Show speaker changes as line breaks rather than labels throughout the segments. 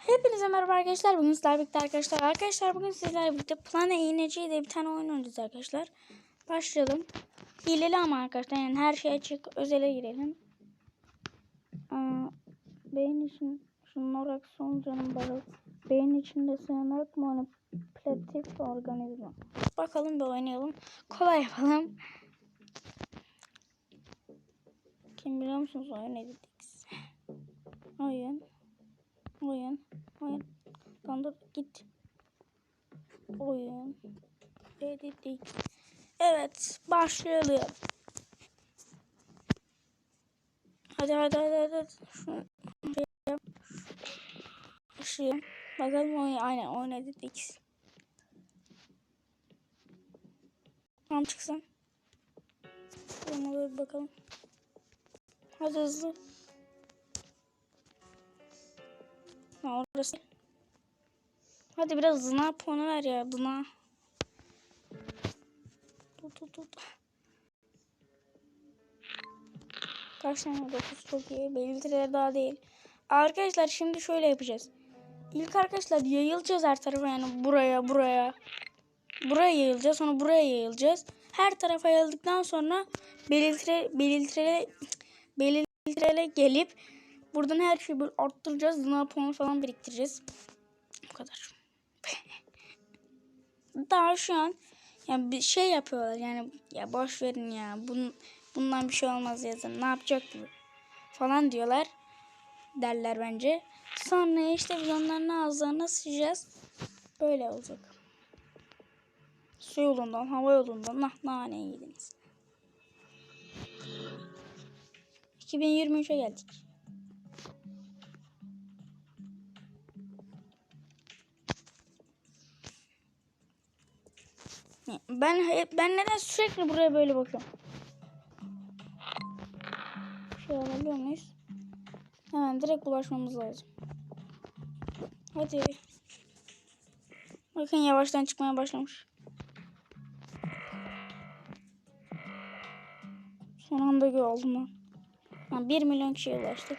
Hepinize merhaba arkadaşlar. Bugün sizlerle birlikte arkadaşlar. Arkadaşlar bugün sizlerle birlikte Plana İğneci diye bir tane oyun oynayacağız arkadaşlar. Başlayalım. Hileli ama arkadaşlar yani her şey açık. Özele girelim. Aa, beyin için şunorak son canım balık. Beyin içinde sığınak manipülatif organizma. Bakalım bir oynayalım. Kolay yapalım. Kim biliyor musunuz oyun editix? Oyun. Oyun. Oyun. Lan dur git. Oyun. Edittik. Evet başlayalım. Hadi hadi hadi hadi. Şunu. Başlayalım. Bakalım oyun. Aynen oyun edittik. Tamam çıksın. Böyle bakalım. Hadi hızlı. Ha orası. Hadi biraz zına puanı ver ya zına. Tut tut tut. Kaç tane 9 çok iyi. Belirtileri daha değil. Arkadaşlar şimdi şöyle yapacağız. İlk arkadaşlar yayılacağız her tarafa yani buraya buraya. Buraya yayılacağız sonra buraya yayılacağız. Her tarafa yayıldıktan sonra belirtire belirtire belirtire gelip Buradan her şeyi böyle arttıracağız. Zına puan falan biriktireceğiz. Bu kadar. Daha şu an yani bir şey yapıyorlar yani ya boş verin ya bunun, bundan bir şey olmaz yazın ne yapacak falan diyorlar derler bence. Sonra işte biz onların ağızlarına sıçacağız. Böyle olacak. Su yolundan, hava yolundan nah nane yediniz. 2023'e geldik. Ben ben neden sürekli buraya böyle bakıyorum? Şey alabiliyor muyuz? Hemen direkt bulaşmamız lazım. Hadi. Bakın yavaştan çıkmaya başlamış. Son anda gördüm lan. Ha, 1 milyon kişiye ulaştık.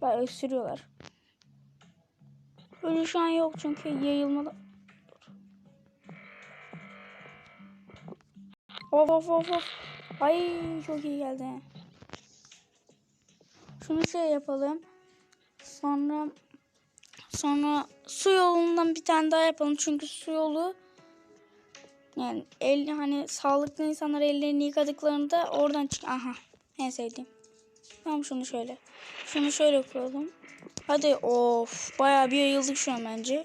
Bak öksürüyorlar. Ölü şu an yok çünkü yayılmadı. Of of of of. Ay çok iyi geldi. Şunu şey yapalım. Sonra sonra su yolundan bir tane daha yapalım. Çünkü su yolu yani el hani sağlıklı insanlar ellerini yıkadıklarında oradan çık. Aha. En sevdiğim. Tamam şunu şöyle. Şunu şöyle koyalım. Hadi of bayağı bir yayıldık şu an bence.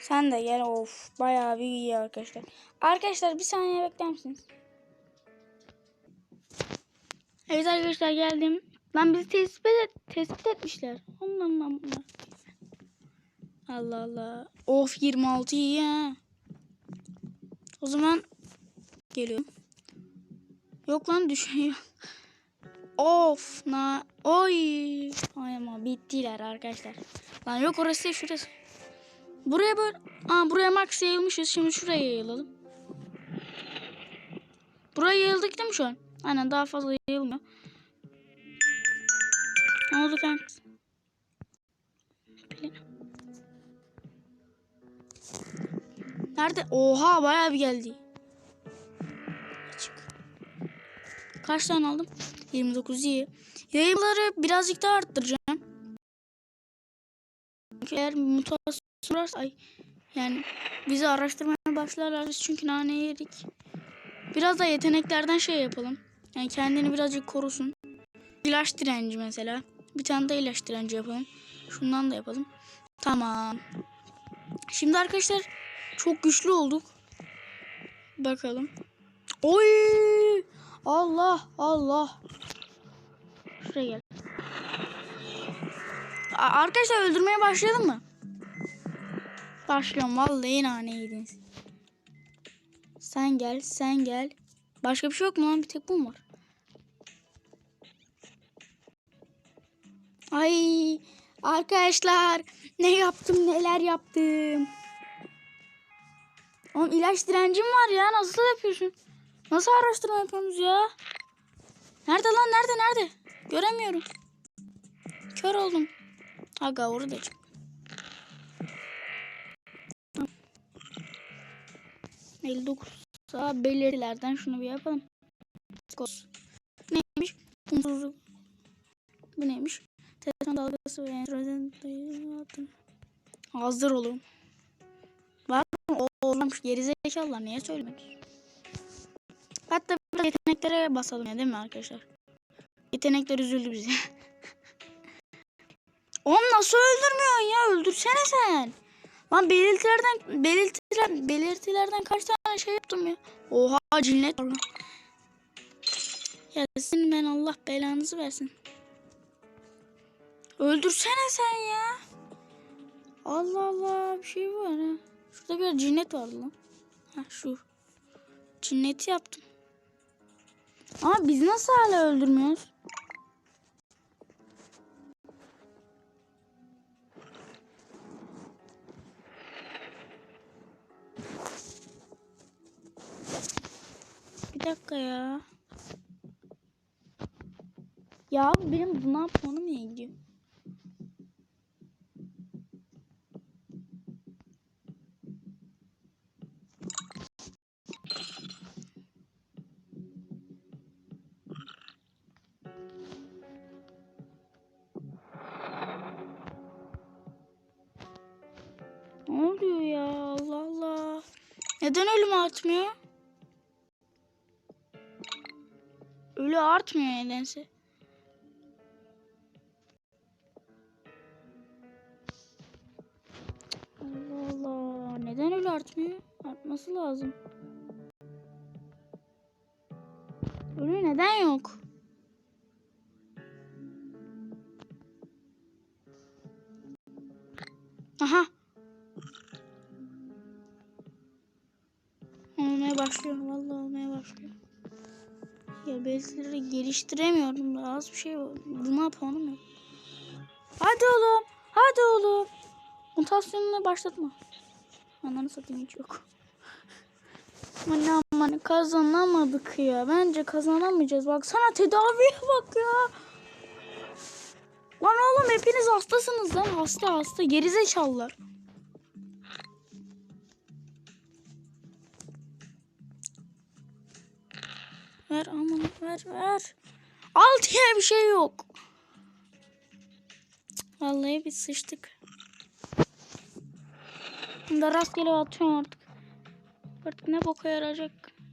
Sen de gel of bayağı bir iyi arkadaşlar. Arkadaşlar bir saniye bekler misiniz? Evet arkadaşlar geldim. Lan bizi tespit, et, tespit etmişler. Allah Allah Allah. Allah Allah. Of 26 iyi ha. O zaman geliyorum. Yok lan düşüyor. Of na oy. Ay ama bittiler arkadaşlar. Lan yok orası değil şurası. Buraya böyle Aa, buraya max yayılmışız. Şimdi şuraya yayılalım. Buraya yayıldık değil mi şu an? Aynen daha fazla yayılmıyor. Ne oldu kanka? Nerede? Oha bayağı bir geldi. Kaç tane aldım? 29 iyi. Yayınları birazcık daha arttıracağım. Çünkü eğer mutasyon varsa ay yani bizi araştırmaya başlarlar çünkü nane yedik. Biraz da yeteneklerden şey yapalım. Yani kendini birazcık korusun. İlaç direnci mesela. Bir tane de ilaç direnci yapalım. Şundan da yapalım. Tamam. Şimdi arkadaşlar çok güçlü olduk. Bakalım. Oy! Allah Allah. Şuraya gel. Arkadaşlar öldürmeye başlayalım mı? Başlıyorum. Vallahi nane yediniz. Sen gel, sen gel. Başka bir şey yok mu lan? Bir tek bu mu var? Ay arkadaşlar ne yaptım neler yaptım. Oğlum ilaç direncim var ya nasıl yapıyorsun? Nasıl araştırma yapıyorsunuz ya? Nerede lan nerede nerede? Göremiyorum. Kör oldum. Aga orada çık. 59 Sağ belirtilerden şunu bir yapalım. Skos. Neymiş? Kumsuzluk. Bu neymiş? Telefon dalgası ve enstrüman Hazır olun. Var mı? Olmamış. Gerizekalılar niye söylemek? Hatta biraz yeteneklere basalım ya değil mi arkadaşlar? Yetenekler üzüldü bize. Oğlum nasıl öldürmüyorsun ya? Öldürsene sen. Lan belirtilerden belirtiler, belirtilerden kaç tane şey yaptım ya. Oha cinnet var lan. Ya sizin ben Allah belanızı versin. Öldürsene sen ya. Allah Allah bir şey var ha. Şurada bir cinnet vardı lan. Ha şu. Cinneti yaptım. Ama biz nasıl hala öldürmüyoruz? Dakika ya. Ya benim bu ne yapmam niye gidiyor? Ne oluyor ya Allah Allah. Neden ölüm artmıyor? Ölü artmıyor nedense. Allah Allah. Neden ölü artmıyor? Artması lazım. Ölü neden yok? Geliştiremiyorum da az bir şey var. Buna puanım yok. Hadi oğlum. Hadi oğlum. Mutasyonunu başlatma. Ananı satayım hiç yok. Aman aman kazanamadık ya. Bence kazanamayacağız. Bak sana tedaviye bak ya. Lan oğlum hepiniz hastasınız lan. Hasta hasta. Gerizekalılar. Ver aman ver ver. Al diye bir şey yok. Vallahi biz sıçtık. Bunu da rastgele atıyorum artık. Artık ne boka yarayacak?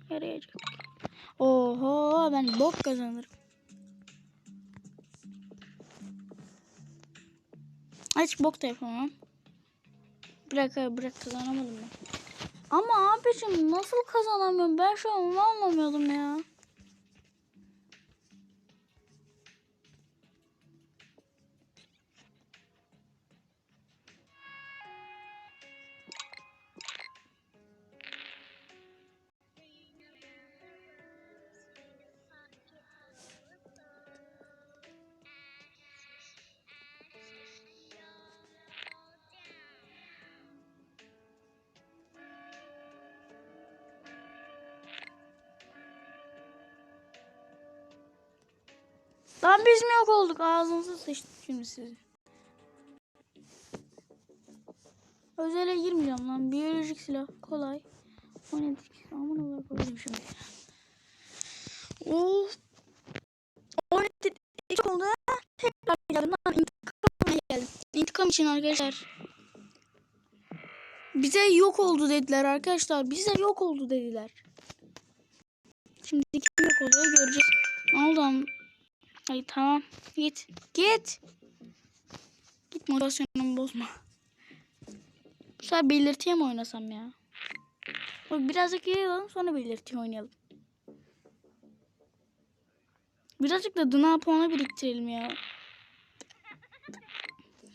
Yarayacak. Oho ben bok kazanırım. Hiç bok da yapamam. Bırak bırak kazanamadım ben. Ama abicim nasıl kazanamıyorum? Ben şu an onu anlamıyordum ya. Lan biz mi yok olduk? Ağzınızı sıçtım şimdi sizi. Özele girmeyeceğim lan. Biyolojik silah. Kolay. O ne dik? Aman Allah koydum şimdi. Of. O ne dik oldu? Tekrar geldim. Lan intikam geldim. İntikam için arkadaşlar. Bize yok oldu dediler arkadaşlar. Bize yok oldu dediler. Şimdi kim yok oluyor göreceğiz. Ne oldu Ay tamam. Git. Git. Git motivasyonumu bozma. Bu sefer belirtiye mi oynasam ya? Birazcık yayalım sonra belirtiye oynayalım. Birazcık da dına puanı biriktirelim ya.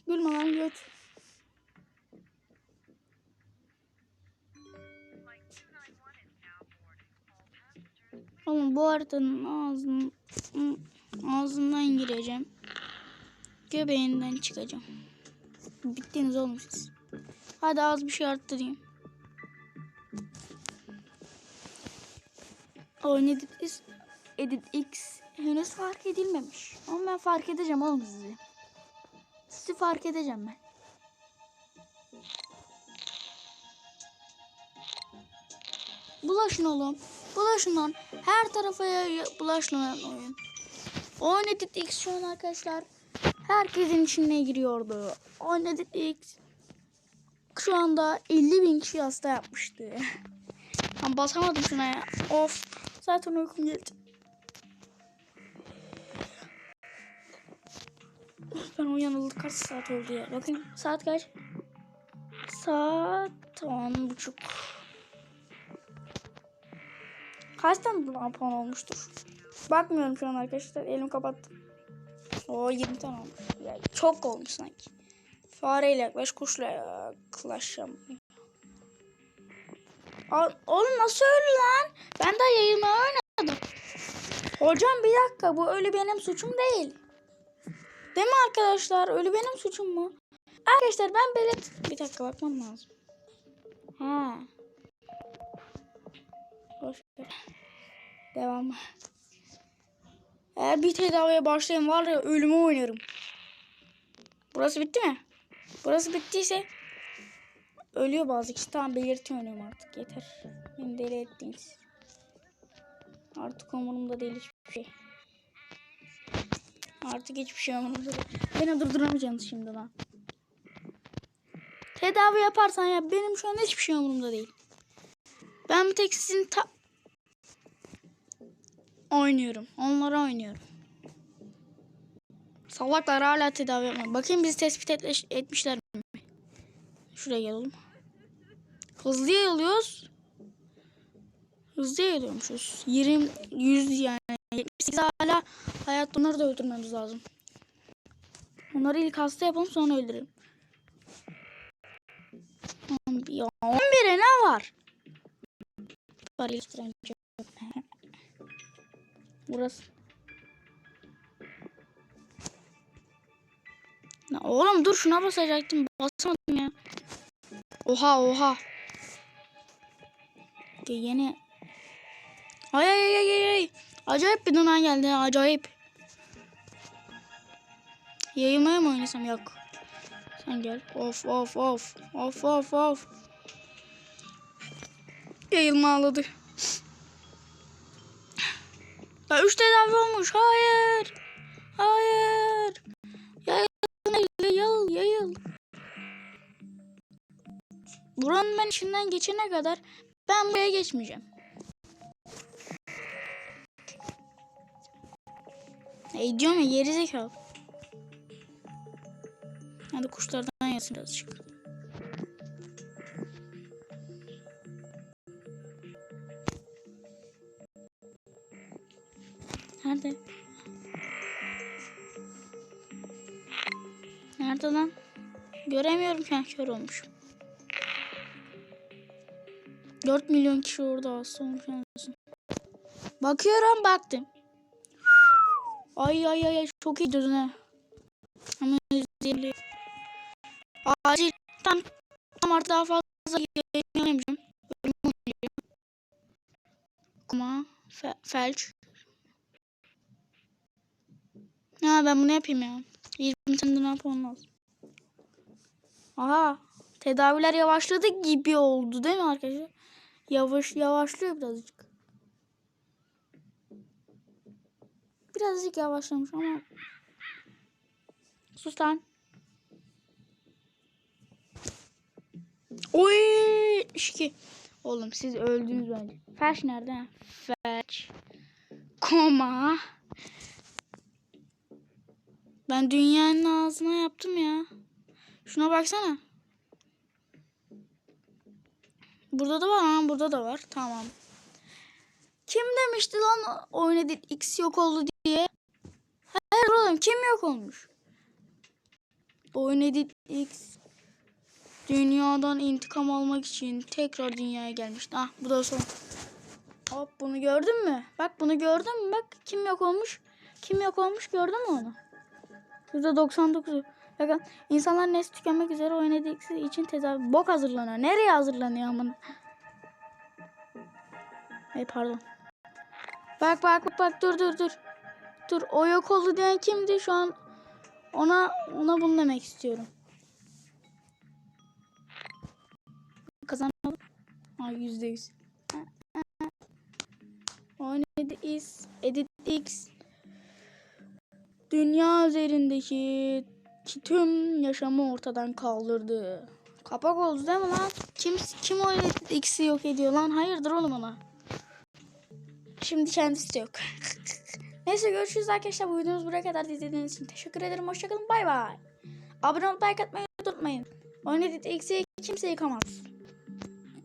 Gülme lan göt. Oğlum bu haritanın ağzını, ağzından gireceğim. Göbeğinden çıkacağım. Bittiniz oğlum siz. Hadi az bir şey arttırayım. Edit, is- edit X henüz fark edilmemiş. Ama ben fark edeceğim oğlum sizi. Sizi fark edeceğim ben. Bulaşın oğlum. Bulaşın lan. Her tarafa bulaşın oyun. Oynadık X şu an arkadaşlar. Herkesin içine giriyordu. Oynadık X. Şu anda 50 bin kişi hasta yapmıştı. Ben basamadım şuna ya. Of. Zaten uykum geldi. Ben uyanıldı kaç saat oldu ya. Bakayım saat kaç? Saat on buçuk. Kaç tane puan olmuştur? Bakmıyorum şu an arkadaşlar. Elimi kapattım. O 20 tane olmuş. Yani çok olmuş sanki. Fareyle yaklaş, kuşla yaklaşacağım. Oğlum nasıl öyle lan? Ben daha yayını oynadım. Hocam bir dakika bu ölü benim suçum değil. Değil mi arkadaşlar? Ölü benim suçum mu? Arkadaşlar ben belet... Bir dakika bakmam lazım. Ha. Boş ver. Devam. Eğer bir tedaviye başlayayım var ya ölümü oynarım. Burası bitti mi? Burası bittiyse ölüyor bazı kişi. Tamam belirti oynuyorum artık yeter. Beni deli ettiniz. Artık umurumda değil hiçbir şey. Artık hiçbir şey umurumda değil. Beni durduramayacaksınız şimdi lan. Tedavi yaparsan ya benim şu an hiçbir şey umurumda değil. Ben bir tek sizin ta oynuyorum. Onlara oynuyorum. Salaklar hala tedavi yapmıyor. Bakayım bizi tespit etleş- etmişler mi? Şuraya gelelim. Hızlı yayılıyoruz. Hızlı yayılıyormuşuz. 20, 100 yani. 78 hala hayatta onları da öldürmemiz lazım. Onları ilk hasta yapalım sonra öldürelim. Ya 11'e ne var? Var iliştiren Burası. Ya oğlum dur şuna basacaktım. Basamadım ya. Oha oha. Yeni. Ay ay ay ay ay. Acayip bir duman geldi ya, acayip. Yayılmaya mı oynasam yok. Sen gel. Of of of. Of of of. Yayılma ağladı. Ya üç tedavi olmuş. Hayır. Hayır. Yayıl, yayıl, yayıl. Buranın ben içinden geçene kadar ben buraya geçmeyeceğim. E diyorum ya geri zekalı. Hadi kuşlardan yasın birazcık. Nerede? Nerede lan? Göremiyorum an kör olmuşum. 4 milyon kişi orada hasta olmuş anasını. Bakıyorum baktım. Ay ay ay çok iyi ha. Ama izleyebilirim. Acil tam artık daha fazla yayınlayamayacağım. Oynayacağım. Kuma fe, felç. Ha ben bunu yapayım ya. 20 tane ne yapmam. Aha tedaviler yavaşladı gibi oldu değil mi arkadaşlar? Yavaş yavaşlıyor birazcık. Birazcık yavaşlamış ama sus lan. Oy 72. Oğlum siz öldünüz bence. Felç nerede? Felç. Koma. Ben dünyanın ağzına yaptım ya. Şuna baksana. Burada da var ha burada da var. Tamam. Kim demişti lan oynadı X yok oldu diye? Hayır oğlum kim yok olmuş? Oynadı X dünyadan intikam almak için tekrar dünyaya gelmişti. Ah bu da son. Hop bunu gördün mü? Bak bunu gördün mü? Bak kim yok olmuş? Kim yok olmuş gördün mü onu? %99. Bakın insanlar nesli tükenmek üzere oynadıkları için tedavi bok hazırlanıyor. Nereye hazırlanıyor amına? Ay pardon. Bak bak bak bak dur dur dur. Dur o yok oldu diyen kimdi şu an? Ona ona bunu demek istiyorum. Kazanalım. Ay yüzde yüz. Oynadı is. Edit X. Dünya üzerindeki ki tüm yaşamı ortadan kaldırdı. Kapak oldu değil mi lan? Kim kim o X'i yok ediyor lan? Hayırdır oğlum ona? Şimdi kendisi de yok. Neyse görüşürüz arkadaşlar. Bu videomuz buraya kadar izlediğiniz için teşekkür ederim. Hoşçakalın. Bay bay. Abone olup like atmayı unutmayın. Edit X'i kimse yıkamaz.